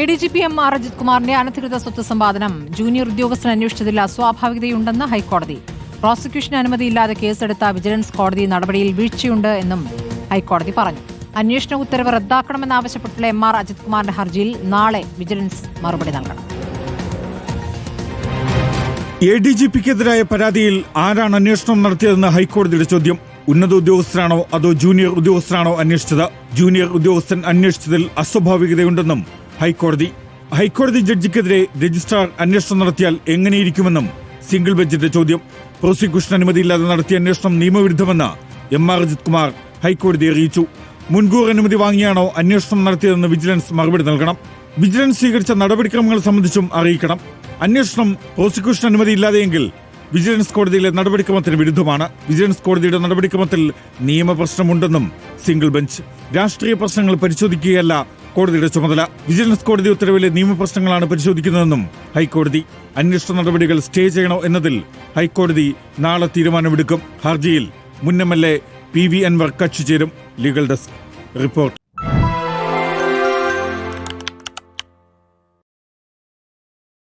A D G P M R Ajith കുമാറിന്റെ അനധികൃത സ്വത്ത് സമ്പാദനം ജൂനിയർ ഉദ്യോഗസ്ഥൻ അന്വേഷിച്ചതിൽ അസ്വാഭാവികതയുണ്ടെന്ന് ഹൈക്കോടതി. പ്രോസിക്യൂഷൻ അനുമതിയില്ലാതെ കേസെടുത്ത വിജിലൻസ് കോടതി നടപടിയിൽ വീഴ്ചയുണ്ട് എന്നും ഹൈക്കോടതി പറഞ്ഞു. അന്വേഷണ ഉത്തരവ് റദ്ദാക്കണമെന്നാവശ്യപ്പെട്ടുള്ള എം ആർ അജിത് കുമാറിന്റെ ഹർജിയിൽ നാളെ വിജിലൻസ് മറുപടി നൽകണം. എ ഡി ജി പിക്കെതിരായ പരാതിയിൽ ആരാണ് അന്വേഷണം നടത്തിയതെന്ന് ഹൈക്കോടതിയുടെ ചോദ്യം. ഉന്നത ഉദ്യോഗസ്ഥരാണോ അതോ ജൂനിയർ ഉദ്യോഗസ്ഥരാണോ അന്വേഷിച്ചത്? ജൂനിയർ ഉദ്യോഗസ്ഥൻ അന്വേഷിച്ചതിൽ അസ്വാഭാവികതയുണ്ടെന്നും ഹൈക്കോടതി. ഹൈക്കോടതി ജഡ്ജിക്കെതിരെ രജിസ്ട്രാർ അന്വേഷണം നടത്തിയാൽ എങ്ങനെയിരിക്കുമെന്നും സിംഗിൾ ബെഞ്ചിന്റെ ചോദ്യം. പ്രോസിക്യൂഷൻ അനുമതിയില്ലാതെ നടത്തിയ അന്വേഷണം നിയമവിരുദ്ധമെന്ന് എം ആർ അജിത് കുമാർ ഹൈക്കോടതി അറിയിച്ചു. മുൻകൂർ അനുമതി വാങ്ങിയാണോ അന്വേഷണം നടത്തിയതെന്ന് വിജിലൻസ് മറുപടി നൽകണം. വിജിലൻസ് സ്വീകരിച്ച നടപടിക്രമങ്ങൾ സംബന്ധിച്ചും അറിയിക്കണം. അന്വേഷണം പ്രോസിക്യൂഷൻ അനുമതിയില്ലാതെയെങ്കിൽ വിജിലൻസ് കോടതിയിലെ നടപടിക്രമത്തിന് വിരുദ്ധമാണ്. വിജിലൻസ് കോടതിയുടെ നടപടിക്രമത്തിൽ നിയമപ്രശ്നമുണ്ടെന്നും സിംഗിൾ ബെഞ്ച്. രാഷ്ട്രീയ പ്രശ്നങ്ങൾ പരിശോധിക്കുകയല്ല കോടതിയുടെ ചുമതല. വിജിലൻസ് കോടതി ഉത്തരവിലെ നിയമപ്രശ്നങ്ങളാണ് പരിശോധിക്കുന്നതെന്നും ഹൈക്കോടതി അന്വേഷണ നടപടികൾ സ്റ്റേ ചെയ്യണോ എന്നതിൽ ഹൈക്കോടതി നാളെ തീരുമാനമെടുക്കും. ഹർജിയിൽ മുൻ M L A P V Anwar കക്ഷി ചേരും. Legal desk. റിപ്പോർട്ട്.